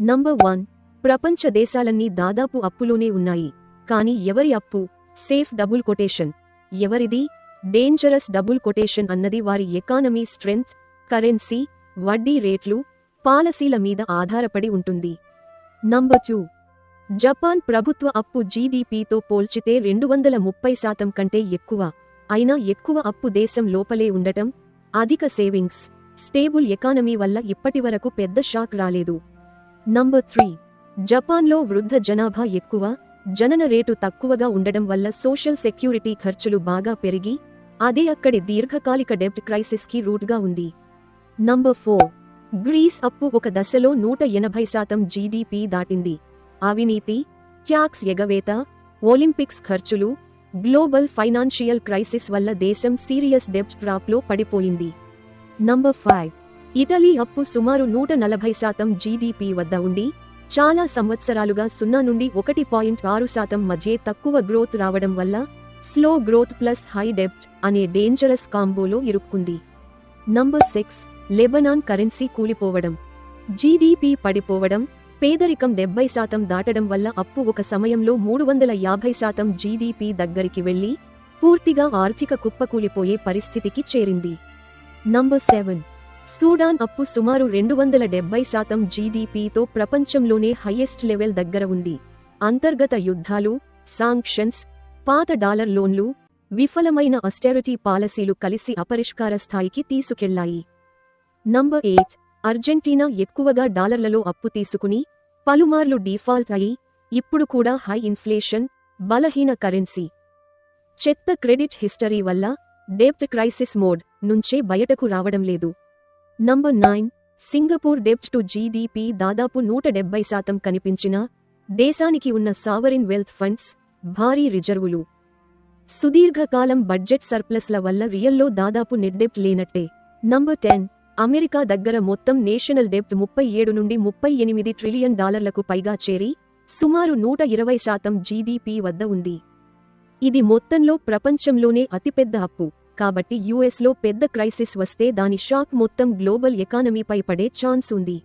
Number one ప్రపంచ దేశాలన్నీ దాదాపు అప్పులోనే ఉన్నాయి. కానీ ఎవరి అప్పు? సేఫ్ డబుల్ కొటేషన్ ఎవరిది? డేంజరస్ డబుల్ కొటేషన్ అన్నది వారి ఎకానమీ స్ట్రెంగ్త్ కరెన్సీ వడ్డీ రేట్లు పాలసీల మీద ఆధారపడి ఉంటుంది. నంబర్ టూ జపాన్ ప్రభుత్వ అప్పు జీడీపీతో పోల్చితే రెండు వందల ముప్పై శాతం కంటే ఎక్కువ. అయినా ఎక్కువ అప్పు దేశం లోపలే ఉండటం అధిక సేవింగ్స్ స్టేబుల్ ఎకానమీ వల్ల ఇప్పటివరకు పెద్ద షాక్ రాలేదు. నంబర్ త్రీ జపాన్లో వృద్ధ జనాభా ఎక్కువ జనన రేటు తక్కువగా ఉండడం వల్ల సోషల్ సెక్యూరిటీ ఖర్చులు బాగా పెరిగి అదే అక్కడి దీర్ఘకాలిక డెబ్ట్ క్రైసిస్కి రూట్గా ఉంది. నంబర్ ఫోర్ గ్రీస్ అప్పు ఒక దశలో నూట ఎనభై శాతం జీడీపీ దాటింది. అవినీతి ట్యాక్స్ ఎగవేత ఒలింపిక్స్ ఖర్చులు గ్లోబల్ ఫైనాన్షియల్ క్రైసిస్ వల్ల దేశం సీరియస్ డెబ్ట్ ట్రాప్లో పడిపోయింది. నంబర్ ఫైవ్ ఇటలీ అప్పు సుమారు నూట నలభై శాతం జీడీపీ వద్ద ఉండి చాలా సంవత్సరాలుగా సున్నా నుండి ఒకటి పాయింట్ ఆరు శాతం మధ్య తక్కువ గ్రోత్ రావడం వల్ల స్లో గ్రోత్ ప్లస్ హై డెప్ట్ అనే డేంజరస్ కాంబోలో ఇరుక్కుంది. నంబర్ సిక్స్ లెబనాన్ కరెన్సీ కూలిపోవడం. జీడీపీ పడిపోవడం పేదరికం డెబ్బై శాతం దాటడం వల్ల అప్పు ఒక సమయంలో మూడు వందల యాభై శాతం జీడీపీ దగ్గరికి వెళ్ళి పూర్తిగా ఆర్థిక కుప్పకూలిపోయే పరిస్థితికి చేరింది. నంబర్ సెవెన్ సూడాన్ అప్పు సుమారు రెండు వందల డెబ్బై శాతం జీడీపీతో ప్రపంచంలోనే హైయెస్ట్ లెవెల్ దగ్గర ఉంది. అంతర్గత యుద్ధాలు సాంక్షన్స్ పాత డాలర్ లోన్లు విఫలమైన అస్టెరిటీ పాలసీలు కలిసి అపరిష్కార స్థాయికి తీసుకెళ్ళాయి. Number eight. అర్జెంటీనా ఎక్కువగా డాలర్లలో అప్పు తీసుకుని పలుమార్లు డీఫాల్ట్ అయి ఇప్పుడు కూడా హై ఇన్ఫ్లేషన్ బలహీన కరెన్సీ. చెత్త క్రెడిట్ హిస్టరీ వల్ల డెబ్ట్ క్రైసిస్ మోడ్ నుంచే బయటకు రావడం లేదు. నంబర్ నైన్ సింగపూర్ డెబ్ట్ టు జీడీపీ దాదాపు నూట డెబ్బై శాతం కనిపించినా దేశానికి ఉన్న సావరిన్ వెల్త్ ఫండ్స్ భారీ రిజర్వులు. సుదీర్ఘకాలం బడ్జెట్ సర్ప్లస్ల వల్ల రియల్లో దాదాపు నెడ్డెబ్ట్ లేనట్టే. నంబర్ టెన్ అమెరికా దగ్గర మొత్తం నేషనల్ డెబ్ట్ ముప్పై ఏడు నుండి ముప్పై ఎనిమిది ట్రిలియన్ డాలర్లకు పైగా చేరి సుమారు నూట ఇరవై శాతం జీడీపీ వద్ద ఉంది. ఇది మొత్తంలో ప్రపంచంలోనే అతిపెద్ద అప్పు. కాబట్టి యుఎస్లో పెద్ద క్రైసిస్ వస్తే దాని షాక్ మొత్తం గ్లోబల్ ఎకానమీపై పడే ఛాన్స్ ఉంది.